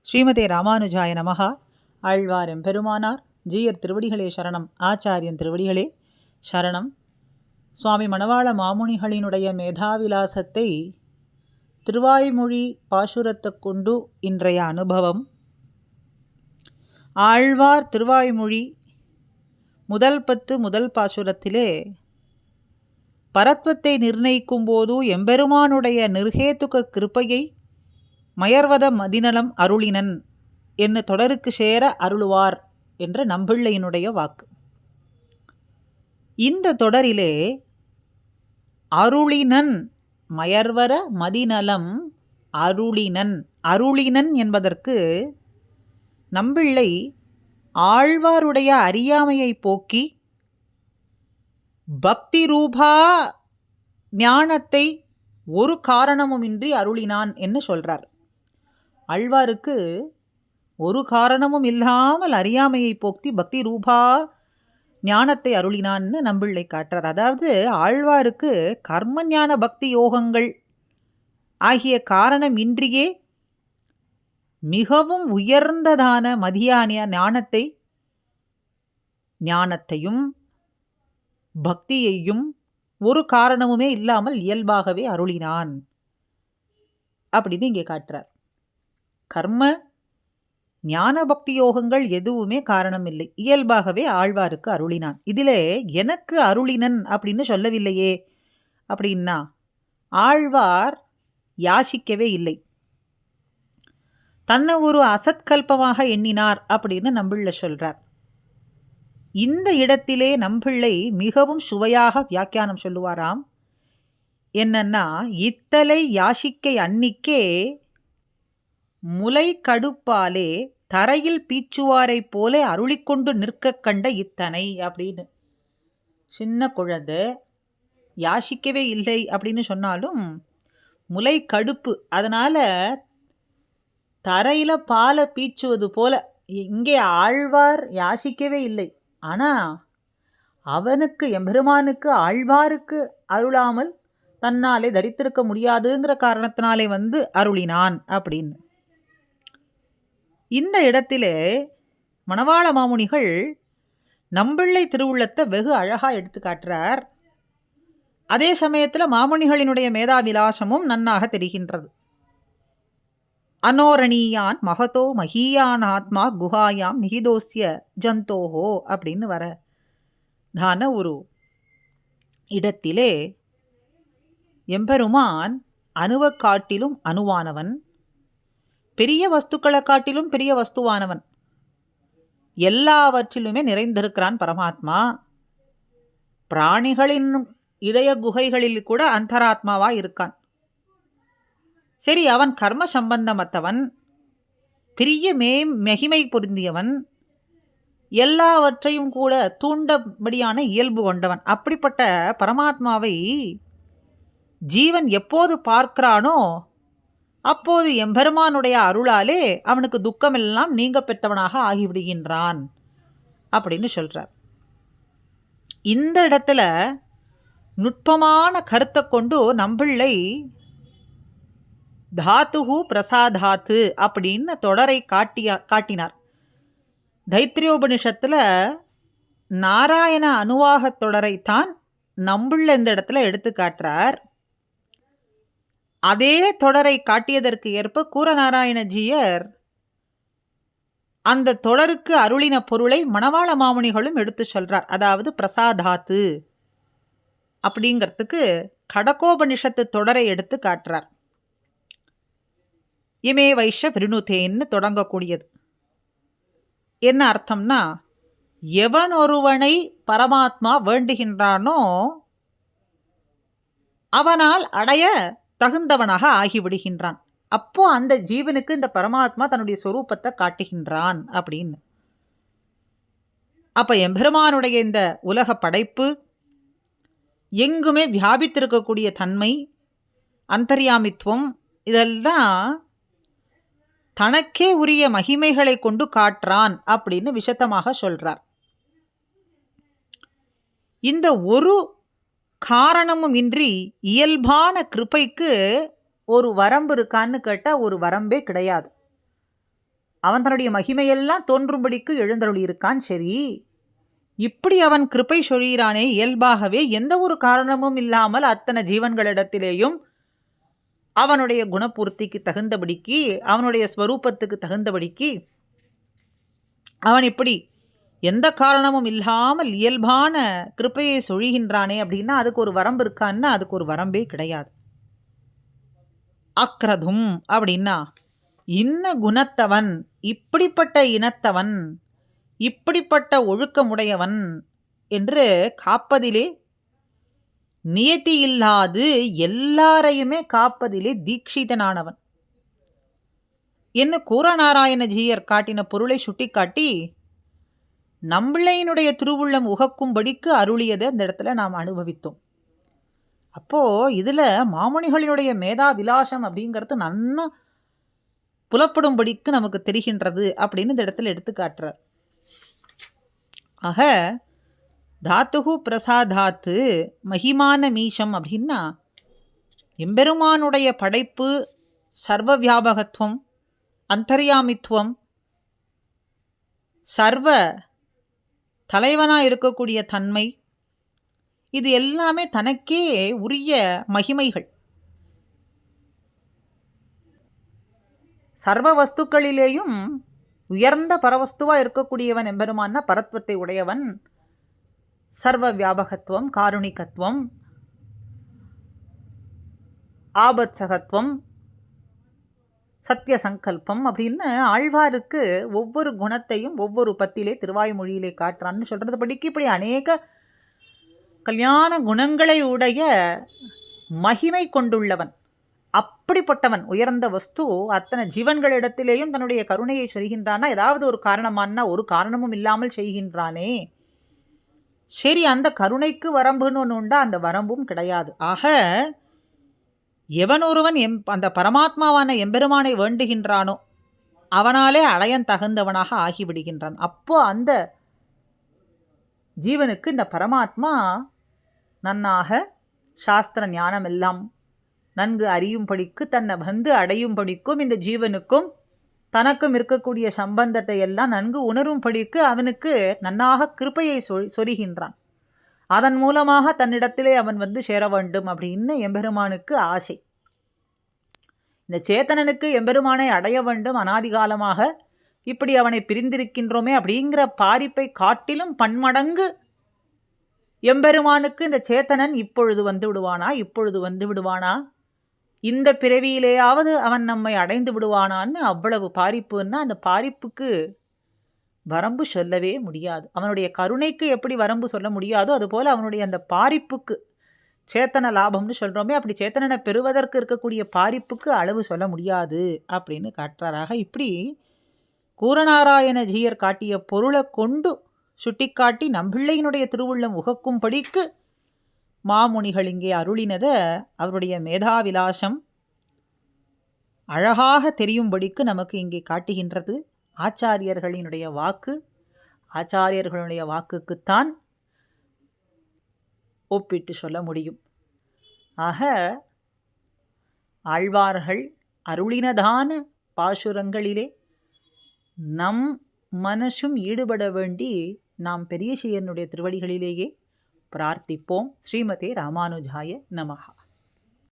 ஸ்ரீமதே ராமானுஜாய நமகா ஆழ்வார் எம்பெருமானார் ஜீயர் திருவடிகளே சரணம். ஆச்சாரியன் திருவடிகளே சரணம். சுவாமி மணவாள மாமுனிகளினுடைய மேதாவிலாசத்தை திருவாய்மொழி பாசுரத்தைக் கொண்டு இன்றைய அனுபவம். ஆழ்வார் திருவாய்மொழி முதல் பத்து முதல் பாசுரத்திலே பரத்வத்தை நிர்ணயிக்கும் போது எம்பெருமானுடைய நிர்ஹேத்துக கிருப்பையை மயர்வத மதிநலம் அருளினன் என்ன தொடருக்கு சேர அருளுவார் என்ற நம்பிள்ளையினுடைய வாக்கு. இந்த தொடரிலே அருளினன் மயர்வர மதிநலம் அருளினன் அருளினன் என்பதற்கு நம்பிள்ளை ஆழ்வாருடைய அறியாமையை போக்கி பக்தி ரூபா ஞானத்தை ஒரு காரணமுமின்றி அருளினான் என்று சொல்றார். ஆழ்வாருக்கு ஒரு காரணமும் இல்லாமல் அறியாமையை போக்தி பக்தி ரூபா ஞானத்தை அருளினான்னு நம்பிள்ளை காட்டுறார். அதாவது ஆழ்வாருக்கு கர்ம ஞான பக்தி யோகங்கள் ஆகிய காரணம் இன்றியே மிகவும் உயர்ந்ததான மதியானிய ஞானத்தை ஞானத்தையும் பக்தியையும் ஒரு காரணமுமே இல்லாமல் இயல்பாகவே அருளினான். அப்படின்னு இங்கே காட்டுறார். கர்ம ஞான பக்தி யோகங்கள் எதுவுமே காரணம் இல்லை இயல்பாகவே ஆழ்வாருக்கு அருளினான். இதிலே எனக்கு அருளினன் அப்படின்னு சொல்லவில்லையே. அப்படின்னா ஆழ்வார் யாசிக்கவே இல்லை. தன்னை ஒரு அசத்கல்பமாக எண்ணினார் அப்படின்னு நம்பிள்ள சொல்றார். இந்த இடத்திலே நம்பிள்ளை மிகவும் சுவையாக வியாக்கியானம் சொல்லுவாராம். என்னன்னா இத்தலை யாசிக்கை அன்னிக்கே முலை கடுப்பாலே தரையில் பீச்சுவாரைப் போல அருளிக்கொண்டு நிற்க கண்ட இத்தனை அப்படின்னு. சின்ன குழந்தை யாசிக்கவே இல்லை அப்படின்னு சொன்னாலும் முலை கடுப்பு அதனால் தரையில் பாலை பீச்சுவது போல இங்கே ஆழ்வார் யாசிக்கவே இல்லை. ஆனால் அவனுக்கு எம்பெருமானுக்கு ஆழ்வாருக்கு அருளாமல் தன்னாலே தரித்திருக்க முடியாதுங்கிற காரணத்தினாலே வந்து அருளினான் அப்படின்னு. இந்த இடத்திலே மணவாள மாமுனிகள் நம்பிள்ளை திருவுள்ளத்தை வெகு அழகாக எடுத்து காட்டுறார். அதே சமயத்தில் மாமுனிகளினுடைய மேதாவிலாசமும் நன்னாக தெரிகின்றது. அனோரணீயான் மகதோ மகியான் ஆத்மா குஹாயாம் நிகிதோசிய ஜந்தோஹோ அப்படின்னு வர தான ஒரு இடத்திலே எம்பெருமான் அணுவக்காட்டிலும் அணுவானவன் பெரிய வஸ்துக்களை காட்டிலும் பெரிய வஸ்துவானவன். எல்லாவற்றிலுமே நிறைந்திருக்கிறான் பரமாத்மா. பிராணிகளின் இதய குகைகளில் கூட அந்தராத்மாவாக இருக்கான். சரி அவன் கர்ம சம்பந்தமற்றவன் பெரிய மே மெகிமை பொருந்தியவன் எல்லாவற்றையும் கூட தூண்டபடியான இயல்பு கொண்டவன். அப்படிப்பட்ட பரமாத்மாவை ஜீவன் எப்போது பார்க்கிறானோ அப்போது எம்பெருமானுடைய அருளாலே அவனுக்கு துக்கமெல்லாம் நீங்க பெற்றவனாக ஆகிவிடுகின்றான் அப்படின்னு சொல்கிறார் இந்த இடத்துல நுட்பமான கருத்தை கொண்டு நம்பிள்ளை தாத்துகு பிரசாதாத்து அப்படின்னு தொடரை காட்டிய காட்டினார். தைத்திரியோபனிஷத்தில் நாராயண அணுவாக தொடரைத்தான் நம்புள்ள இந்த இடத்துல எடுத்து காட்டுறார் அதே தொடரை காட்டியதற்கு ஏற்ப கூரநாராயணஜியர் அந்த தொடருக்கு அருளின பொருளை மணவாள மாமுனிகளும் எடுத்து சொல்றார். அதாவது பிரசாதாத்து அப்படிங்கிறதுக்கு கடகோபனிஷத்து தொடரை எடுத்து காட்டுறார். இமே வைஷ விருணுதேன்னு தொடங்கக்கூடியது. என்ன அர்த்தம்னா எவன் ஒருவனை பரமாத்மா வேண்டுகின்றானோ அவனால் அடைய தகுந்தவனாக ஆகிவிடுகின்றான். அப்போ அந்த ஜீவனுக்கு இந்த பரமாத்மா தன்னுடைய சொரூபத்தை காட்டுகின்றான் அப்படின்னு. அப்போ எம்பெருமானுடைய இந்த உலக படைப்பு எங்குமே வியாபித்திருக்கக்கூடிய தன்மை அந்தர்யாமித்துவம் இதெல்லாம் தனக்கே உரிய மகிமைகளை கொண்டு காட்டுறான் அப்படின்னு விஷத்தமாக சொல்கிறார் இந்த ஒரு காரணமும் இன்றி இயல்பான கிருப்பைக்கு ஒரு வரம்பு இருக்கான்னு கேட்டால் ஒரு வரம்பே கிடையாது. அவன் தன்னுடைய மகிமையெல்லாம் தோன்றும்படிக்கு எழுந்தருளியிருக்கான் சரி. இப்படி அவன் கிருப்பை சொல்கிறானே இயல்பாகவே எந்த ஒரு காரணமும் இல்லாமல் அத்தனை ஜீவன்களிடத்திலேயும் அவனுடைய குணபூர்த்திக்கு தகுந்தபடிக்கு அவனுடைய ஸ்வரூபத்துக்கு தகுந்தபடிக்கு அவன் இப்படி எந்த காரணமும் இல்லாமல் இயல்பான கிருப்பையை சொழிகின்றானே அப்படின்னா அதுக்கு ஒரு வரம்பு இருக்கான்னு அதுக்கு ஒரு வரம்பே கிடையாது. அக்ரதும் அப்படின்னா இன்ன குணத்தவன் இப்படிப்பட்ட இனத்தவன் இப்படிப்பட்ட ஒழுக்கமுடையவன் என்று காப்பதிலே நியத்தி இல்லாது எல்லாரையுமே காப்பதிலே தீட்சிதனானவன். என்ன கூரநாராயணஜீயர் காட்டின பொருளை சுட்டிக்காட்டி நம்பிள்ளையினுடைய திருவுள்ளம் உகக்கும்படிக்கு அருளியதை அந்த இடத்துல நாம் அனுபவித்தோம். அப்போது இதில் மாமணிகளினுடைய மேதா விலாசம் அப்படிங்கிறது நன்னா புலப்படும்படிக்கு நமக்கு தெரிகின்றது அப்படின்னு இந்த இடத்துல எடுத்துக்காட்டுறார் ஆக தாத்துகு பிரசாதாத்து மகிமான மீஷம் அப்படின்னா எம்பெருமானுடைய படைப்பு சர்வ வியாபகத்துவம் அந்தர்யாமித்துவம் சர்வ தலைவனாக இருக்கக்கூடிய தன்மை. இது எல்லாமே தனக்கே உரிய மகிமைகள். சர்வ வஸ்துக்களிலேயும் உயர்ந்த பரவஸ்துவாக இருக்கக்கூடியவன் எம்பெருமான்னா பரத்வத்தை உடையவன். சர்வ வியாபகத்துவம் காருணிகத்துவம் ஆபத்சகத்துவம் சத்திய சங்கல்பம் அப்படின்னு ஆழ்வாருக்கு ஒவ்வொரு குணத்தையும் ஒவ்வொரு பத்திலே திருவாய்மொழியிலே காட்டுறான்னு சொல்கிறது படிக்கு இப்படி அநேக கல்யாண குணங்களை உடைய மகிமை கொண்டுள்ளவன் அப்படிப்பட்டவன் உயர்ந்த வஸ்து அத்தனை ஜீவன்களிடத்திலேயும் தன்னுடைய கருணையை செய்கின்றானா ஏதாவது ஒரு காரணமானா ஒரு காரணமும் இல்லாமல் செய்கின்றானே. சரி அந்த கருணைக்கு வரம்புன்னு ஒன்று உண்டா? அந்த வரம்பும் கிடையாது. ஆக எவன் ஒருவன் எம் அந்த பரமாத்மாவான எம்பெருமானை வேண்டுகின்றானோ அவனாலே அடையன் தகுந்தவனாக ஆகிவிடுகின்றான். அப்போ அந்த ஜீவனுக்கு இந்த பரமாத்மா நன்னாக சாஸ்திர ஞானம் எல்லாம் நன்கு அறியும்படிக்கு தன்னை வந்து அடையும்படிக்கும் இந்த ஜீவனுக்கும் தனக்கும் இருக்கக்கூடிய சம்பந்தத்தை எல்லாம் நன்கு உணரும்படிக்கு அவனுக்கு நன்னாக கிருப்பையை சொல் சொருகின்றான் அதன் மூலமாக தன்னிடத்திலே அவன் வந்து சேர வேண்டும் அப்படின்னு எம்பெருமானுக்கு ஆசை. இந்த சேத்தனனுக்கு எம்பெருமானை அடைய வேண்டும் அனாதிகாலமாக இப்படி அவனை பிரிந்திருக்கின்றோமே அப்படிங்கிற பாரிப்பை காட்டிலும் பன்மடங்கு எம்பெருமானுக்கு இந்த சேத்தனன் இப்பொழுது வந்து விடுவானா இப்பொழுது வந்து விடுவானா? இந்த பிறவியிலேயாவது அவன் நம்மை அடைந்து விடுவானான்னு அவ்வளவு பாரிப்புன்னா அந்த பாரிப்புக்கு வரம்பு சொல்லவே முடியாது. அவனுடைய கருணைக்கு எப்படி வரம்பு சொல்ல முடியாதோ அதுபோல் அவனுடைய அந்த பாரிப்புக்கு சேத்தன லாபம்னு சொல்கிறோமே அப்படி சேத்தனனை பெறுவதற்கு இருக்கக்கூடிய பாரிப்புக்கு அளவு சொல்ல முடியாது அப்படின்னு காட்டுறாராக. இப்படி கூரநாராயண ஜீயர் காட்டிய பொருளை கொண்டு சுட்டிக்காட்டி நம்பிள்ளையினுடைய திருவுள்ளம் உகக்கும்படிக்கு மாமுனிகள் இங்கே அருளினதை அவருடைய மேதாவிலாசம் அழகாக தெரியும்படிக்கு நமக்கு இங்கே காட்டுகின்றது. ஆச்சாரியர்களினுடைய வாக்கு ஆச்சாரியர்களுடைய வாக்குக்குத்தான் ஒப்பிட்டு சொல்ல முடியும். ஆக ஆழ்வார்கள் அருளினதான பாசுரங்களிலே நம் மனசும் ஈடுபட வேண்டி நாம் பெரியசியனுடைய திருவடிகளிலேயே பிரார்த்திப்போம். ஸ்ரீமதே ராமானுஜாய நமகா